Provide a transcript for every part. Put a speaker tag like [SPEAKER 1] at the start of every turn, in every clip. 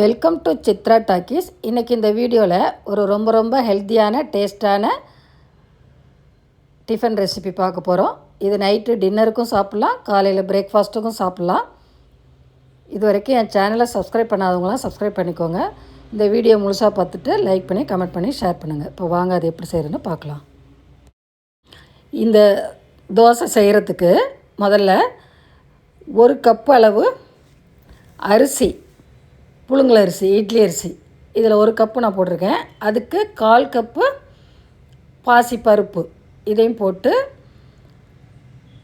[SPEAKER 1] Welcome to Chitra talkies இன்றைக்கி இந்த வீடியோவில் ஒரு ரொம்ப ரொம்ப ஹெல்த்தியான டேஸ்டான டிஃபன் ரெசிபி பார்க்க போகிறோம் இது நைட்டு டின்னருக்கும் சாப்பிட்லாம் காலையில் பிரேக்ஃபாஸ்ட்டுக்கும் சாப்பிட்லாம். இது வரைக்கும் என் சேனலை சப்ஸ்கிரைப் பண்ணாதவங்களாம் சப்ஸ்கிரைப் பண்ணிக்கோங்க. இந்த வீடியோ முழுசாக பார்த்துட்டு லைக் பண்ணி கமெண்ட் பண்ணி ஷேர் பண்ணுங்கள் இப்போ வாங்க அது எப்படி செய்கிறதுன்னு பார்க்கலாம். இந்த தோசை செய்கிறதுக்கு முதல்ல ஒரு கப் அளவு அரிசி புழுங்கல் அரிசி இட்லி அரிசி. இதில் ஒரு கப்பு நான் போட்டிருக்கேன். அதுக்கு கால் கப்பு பாசி பருப்பு. இதையும் போட்டு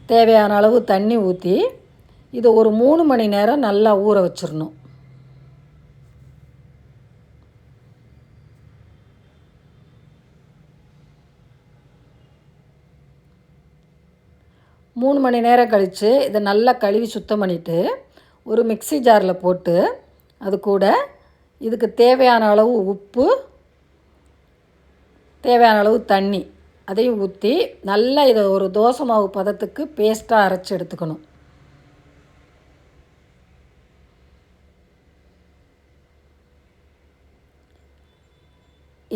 [SPEAKER 1] தேவையான அளவு தண்ணி ஊற்றி இதை ஒரு மூணு மணி நேரம் நல்லா ஊற வச்சிடணும். மூணு மணி நேரம் கழித்து இதை நல்லா கழுவி சுத்தம் பண்ணிவிட்டு ஒரு மிக்சி ஜாரில் போட்டு அது கூட இதுக்கு தேவையான அளவு உப்பு தேவையான அளவு தண்ணி. அதையும் ஊற்றி நல்லா இதை ஒரு தோசை மாவு பதத்துக்கு பேஸ்ட்டாக அரைச்சி எடுத்துக்கணும்.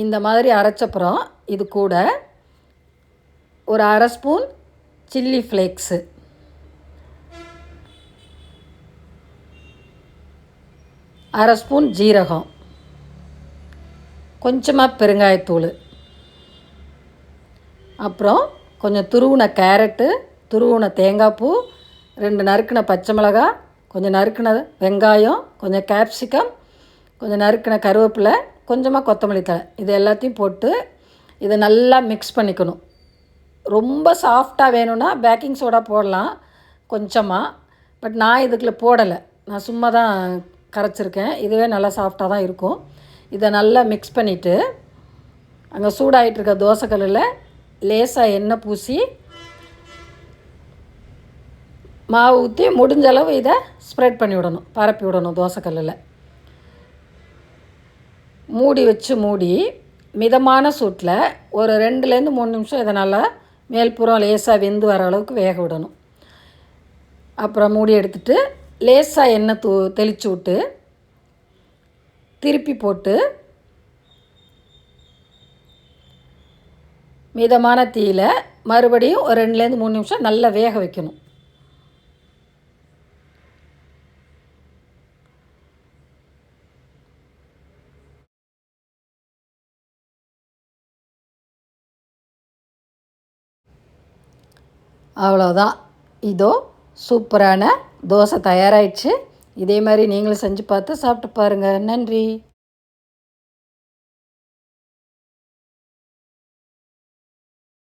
[SPEAKER 1] இந்த மாதிரி அரைச்சப்புறம் இது கூட ஒரு அரை ஸ்பூன் சில்லி ஃப்ளேக்ஸு. அரை ஸ்பூன் ஜீரகம். கொஞ்சமாக பெருங்காயத்தூள். அப்புறம் கொஞ்சம் துருவின கேரட்டு துருவின தேங்காய் பூ ரெண்டு நறுக்கின பச்சை மிளகா கொஞ்சம் நறுக்கின வெங்காயம் கொஞ்சம் கேப்சிகம் கொஞ்சம் நறுக்கின கருவேப்பிலை கொஞ்சமாக கொத்தமல்லி தழை. இது எல்லாத்தையும் போட்டு இதை நல்லா மிக்ஸ் பண்ணிக்கணும். ரொம்ப சாஃப்டாக வேணும்னா பேக்கிங் சோடா போடலாம் கொஞ்சமாக பட் நான் இதுக்குள்ளே போடலை. நான் சும்மா தான் கரைச்சிருக்கேன். இதுவே நல்லா சாஃப்டாக தான் இருக்கும். இதை நல்லா மிக்ஸ் பண்ணிவிட்டு அங்கே சூடாகிட்டு இருக்க தோசைக்கல்லில் லேசாக எண்ணெய் பூசி மாவு ஊற்றி முடிஞ்ச அளவு இதை ஸ்ப்ரெட் பண்ணி விடணும். பரப்பி விடணும் தோசைக்கல்லில். மூடி வச்சு மூடி மிதமான சூட்டில் ஒரு ரெண்டுலேருந்து மூணு நிமிஷம் இதை நல்லா மேல்புறம் லேசாக வெந்து வர அளவுக்கு வேக விடணும். அப்புறம் மூடி எடுத்துகிட்டு லேசாக எண்ணெய் தூ தெளித்து விட்டு திருப்பி போட்டு மிதமான தீயில் மறுபடியும் ஒரு ரெண்டுலேருந்து மூணு நிமிஷம் நல்லா வேக வைக்கணும். அவ்வளோதான் இதோ சூப்பரான தோசை தயாராகிடுச்சு இதே மாதிரி நீங்களும் செஞ்சு பார்த்து சாப்பிட்டு பாருங்கள் நன்றி.